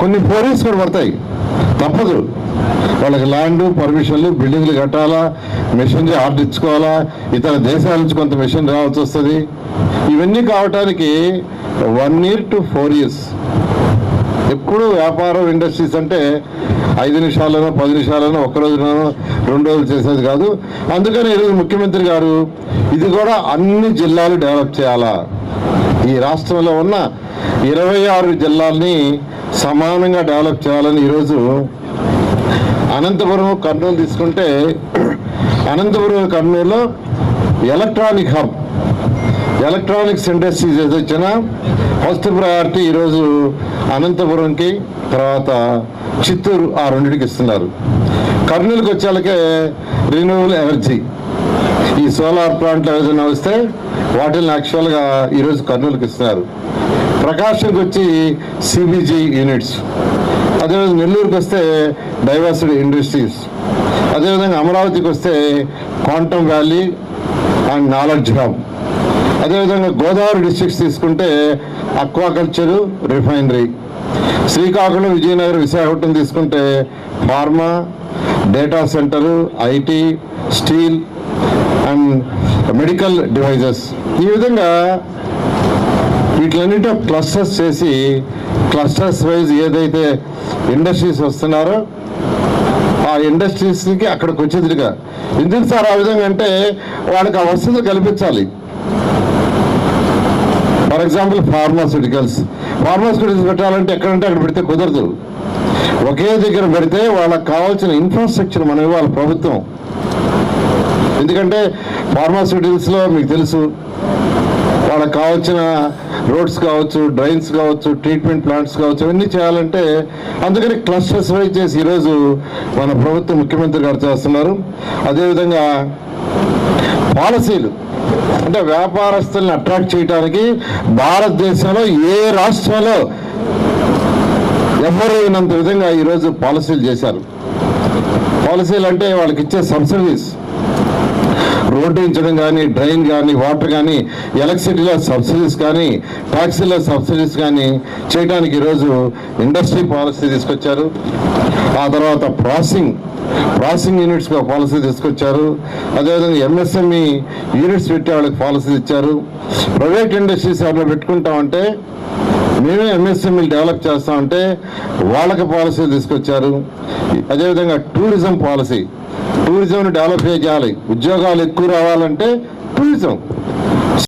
కొన్ని పోలీస్ కూడా పడతాయి. తప్పదు. వాళ్ళకి ల్యాండ్ పర్మిషన్లు బిల్డింగ్లు కట్టాలా మెషిన్ ఆర్డర్ ఇచ్చుకోవాలా ఇతర దేశాల నుంచి కొంత మెషిన్ రావాల్సి వస్తుంది. ఇవన్నీ కావటానికి one year to four years ఎప్పుడు వ్యాపారం ఇండస్ట్రీస్ అంటే ఐదు నిమిషాలనో పది నిమిషాలనో ఒక్క రోజునో రెండు రోజులు చేసేది కాదు. అందుకని ఈరోజు ముఖ్యమంత్రి గారు ఇది కూడా అన్ని జిల్లాలు డెవలప్ చేయాలా? ఈ రాష్ట్రంలో ఉన్న ఇరవై ఆరు జిల్లాల్ని సమానంగా డెవలప్ చేయాలని ఈరోజు అనంతపురం కర్నూలు తీసుకుంటే అనంతపురం కర్నూలులో ఎలక్ట్రానిక్ హబ్ ఎలక్ట్రానిక్స్ ఇండస్ట్రీస్ ఏదో వచ్చినా ఫస్ట్ ప్రయారిటీ ఈరోజు అనంతపురంకి తర్వాత చిత్తూరు ఆ రెండింటికి ఇస్తున్నారు. కర్నూలుకి వచ్చేళ్ళకే రిన్యూవల్ ఎనర్జీ ఈ సోలార్ ప్లాంట్లు ఏదైనా వస్తే వాటిని యాక్చువల్గా ఈరోజు కర్నూలుకి ఇస్తున్నారు. ప్రకాశంకి వచ్చి సిబిజీ యూనిట్స్ అదేవిధంగా నెల్లూరుకి వస్తే డైవర్సిటీ ఇండస్ట్రీస్ అదేవిధంగా అమరావతికి వస్తే quantum valley and knowledge hub అదేవిధంగా గోదావరి డిస్ట్రిక్ట్స్ తీసుకుంటే అక్వాకల్చరు రిఫైనరీ శ్రీకాకుళం విజయనగరం విశాఖపట్నం తీసుకుంటే pharma data centre IT steel and medical devices ఈ విధంగా వీటిలన్నింటి క్లస్టర్స్ చేసి క్లస్టర్స్ వైజ్ ఏదైతే ఇండస్ట్రీస్ వస్తున్నారో ఆ ఇండస్ట్రీస్కి అక్కడికి వచ్చేదిగా. ఎందుకు సార్ ఆ విధంగా అంటే వాళ్ళకి ఆ వసతులు కల్పించాలి. ఫర్ ఎగ్జాంపుల్ ఫార్మాస్యూటికల్స్ ఫార్మాస్యూటికల్స్ పెట్టాలంటే ఎక్కడంటే అక్కడ పెడితే కుదరదు. ఒకే దగ్గర పెడితే వాళ్ళకి కావాల్సిన ఇన్ఫ్రాస్ట్రక్చర్ మనం ఇవ్వాలి ప్రభుత్వం. ఎందుకంటే ఫార్మాస్యూటికల్స్లో మీకు తెలుసు వాళ్ళకి కావాల్సిన రోడ్స్ కావచ్చు డ్రైన్స్ కావచ్చు ట్రీట్మెంట్ ప్లాంట్స్ కావచ్చు అవన్నీ చేయాలంటే అందుకని క్లస్టర్స్ వైజ్ చేసి ఈరోజు మన ప్రభుత్వం ముఖ్యమంత్రి గారు చేస్తున్నారు. అదేవిధంగా పాలసీలు అంటే వ్యాపారస్తుల్ని అట్రాక్ట్ చేయడానికి భారతదేశంలో ఏ రాష్ట్రంలో ఎవరు అయినంత విధంగా ఈరోజు పాలసీలు చేశారు. పాలసీలు అంటే వాళ్ళకి ఇచ్చే సబ్సిడీస్ రోడ్డు కానీ డ్రైన్ కానీ వాటర్ కానీ ఎలక్ట్రిసిటీలో సబ్సిడీస్ కానీ ట్యాక్సీలో సబ్సిడీస్ కానీ చేయడానికి ఈరోజు ఇండస్ట్రీ పాలసీ తీసుకొచ్చారు. ఆ తర్వాత ప్రాసెసింగ్ ప్రాసెసింగ్ యూనిట్స్ పాలసీ తీసుకొచ్చారు. అదేవిధంగా ఎంఎస్ఎంఈ యూనిట్స్ పెట్టే వాళ్ళకి పాలసీ ఇచ్చారు. ప్రైవేట్ ఇండస్ట్రీస్ ఎవరిలో పెట్టుకుంటామంటే మేమే ఎంఎస్ఎంఈలు డెవలప్ చేస్తామంటే వాళ్ళకి పాలసీలు తీసుకొచ్చారు. అదేవిధంగా టూరిజం పాలసీ టూరిజంని డెవలప్ చేయాలి? ఉద్యోగాలు ఎక్కువ రావాలంటే టూరిజం